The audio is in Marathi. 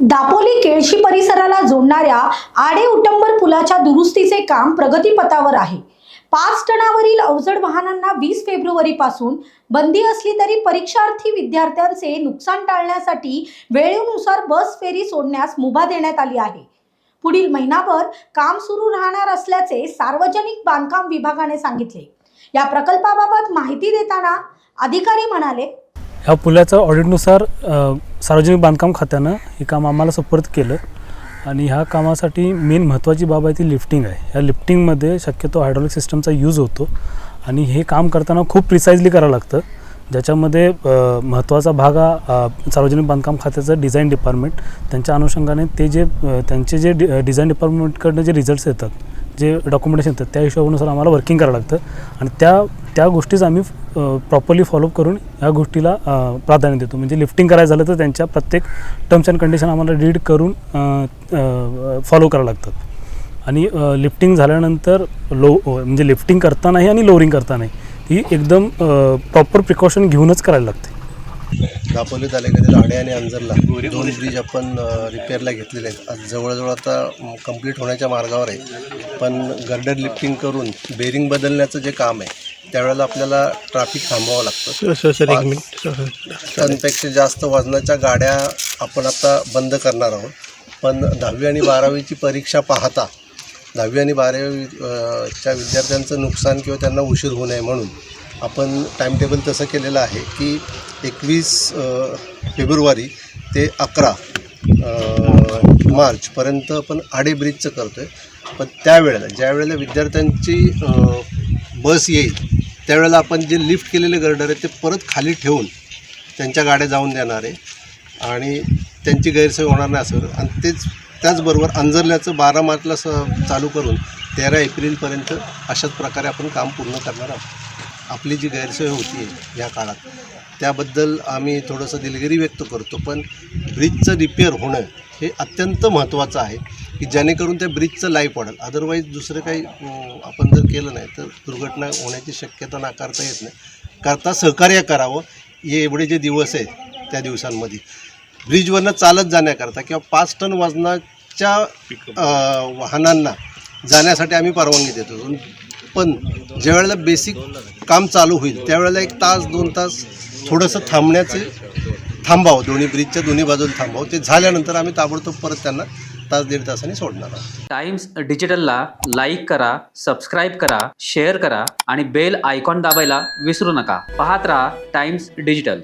दापोली केळशी परिसराला जोडणाऱ्या आडे उटंबर पुलाच्या दुरुस्तीचे काम प्रगतीपथावर आहे. पाच टनावरील अवजड वाहनांना वीस फेब्रुवारीपासून बंदी असली तरी परीक्षार्थी विद्यार्थ्यांचे नुकसान टाळण्यासाठी वेळेनुसार बस फेरी सोडण्यास मुभा देण्यात आली आहे. पुढील महिनाभर काम सुरू राहणार असल्याचे सार्वजनिक बांधकाम विभागाने सांगितले. या प्रकल्पाबाबत माहिती देताना अधिकारी म्हणाले ह्या पुलाच्या ऑडिटनुसार सार्वजनिक बांधकाम खात्यानं हे काम आम्हाला सुपूर्द केलं. आणि ह्या कामासाठी मेन महत्त्वाची बाब आहे ती लिफ्टिंग आहे. ह्या लिफ्टिंगमध्ये शक्यतो हायड्रॉलिक सिस्टमचा यूज होतो. आणि हे काम करताना खूप प्रिसाइजली करावं लागतं. ज्याच्यामध्ये महत्त्वाचा भाग हा सार्वजनिक बांधकाम खात्याचं डिझाईन डिपार्टमेंट त्यांच्या अनुषंगाने ते जे त्यांचे जे डि डिझाईन डिपार्टमेंटकडनं जे रिझल्ट्स येतात जे डॉक्युमेंटेशन येतात त्या हिशोबानुसार आम्हाला वर्किंग करावं लागतं. आणि त्या त्या गोष्टीच आम्ही प्रॉपरली फॉलोअप करून ह्या गोष्टीला प्राधान्य देतो. म्हणजे लिफ्टिंग करायचं झालं तर त्यांच्या प्रत्येक टर्म्स अँड कंडिशन आम्हाला रीड करून फॉलो करावं लागतात आणि लिफ्टिंग झाल्यानंतर लो म्हणजे लिफ्टिंग करतानाही आणि लोअरिंग करतानाही ही एकदम प्रॉपर प्रिकॉशन घेऊनच करायला लागते. दापोली तालुक्यातील आडे आणि अंजरला दोन ब्रिज आपण रिपेअरला घेतलेले आहेत. आज जवळजवळ आता कंप्लीट होण्याच्या मार्गावर आहे. पण गर्डर लिफ्टिंग करून बेरिंग बदलण्याचं जे काम आहे त्यावेळेला आपल्याला ट्रॅफिक थांबवावं लागतं. सर सर एक मिनिट टनपेक्षा जास्त वजनाच्या गाड्या आपण आता बंद करणार आहोत. पण दहावी आणि बारावीची परीक्षा पाहता दहावी आणि बारावी अ, च्या विद्यार्थ्यांचं नुकसान किंवा त्यांना उशीर होऊ नये म्हणून आपण टाईमटेबल तसं केलेलं आहे की एकवीस फेब्रुवारी ते अकरा मार्चपर्यंत आपण आडे ब्रिजचं करतो आहे पण त्यावेळेला ज्या वेळेला विद्यार्थ्यांची बस येईल त्यावेळेला आपण जे लिफ्ट केलेले गर्डर आहे ते परत खाली ठेवून त्यांच्या गाड्या जाऊन देणार आहे. आणि त्यांची गैरसोय होणार नाही असं. आणि तेच त्याचबरोबर अंजरल्याचं बारा मार्चला स चालू करून तेरा एप्रिलपर्यंत अशाच प्रकारे आपण काम पूर्ण करणार आहोत. आपली जी गैरसोय होती या काळात त्याबद्दल आम्ही थोडंसं दिलगिरी व्यक्त करतो. पण ब्रिजचं रिपेअर होणं हे अत्यंत महत्त्वाचं आहे. की जेणेकरून त्या ब्रिजचं लाईफ वाढेल. अदरवाईज दुसरं काही आपण जर केलं नाही तर दुर्घटना होण्याची शक्यता नाकारता येत नाही. करता सहकार्य करावं. हे एवढे जे दिवस आहेत त्या दिवसांमध्ये. ब्रिजवरनं चालत जाण्याकरता किंवा पाच टन वजनाच्या वाहनांना जाण्यासाठी आम्ही परवानगी देतो पण ज्यावेळेला बेसिक काम चालू होईल त्यावेळेला एक तास दोन तास थोडंसं थांबण्याचे थांबावं. दोन्ही ब्रिजच्या दोन्ही बाजूला थांबावं. ते झाल्यानंतर आम्ही ताबडतोब परत त्यांना तास दीड तासाने सोडणार आहोत. टाइम्स डिजिटलला लाईक करा सबस्क्राईब करा शेअर करा आणि बेल आयकॉन दाबायला विसरू नका. पाहत राहा टाइम्स डिजिटल.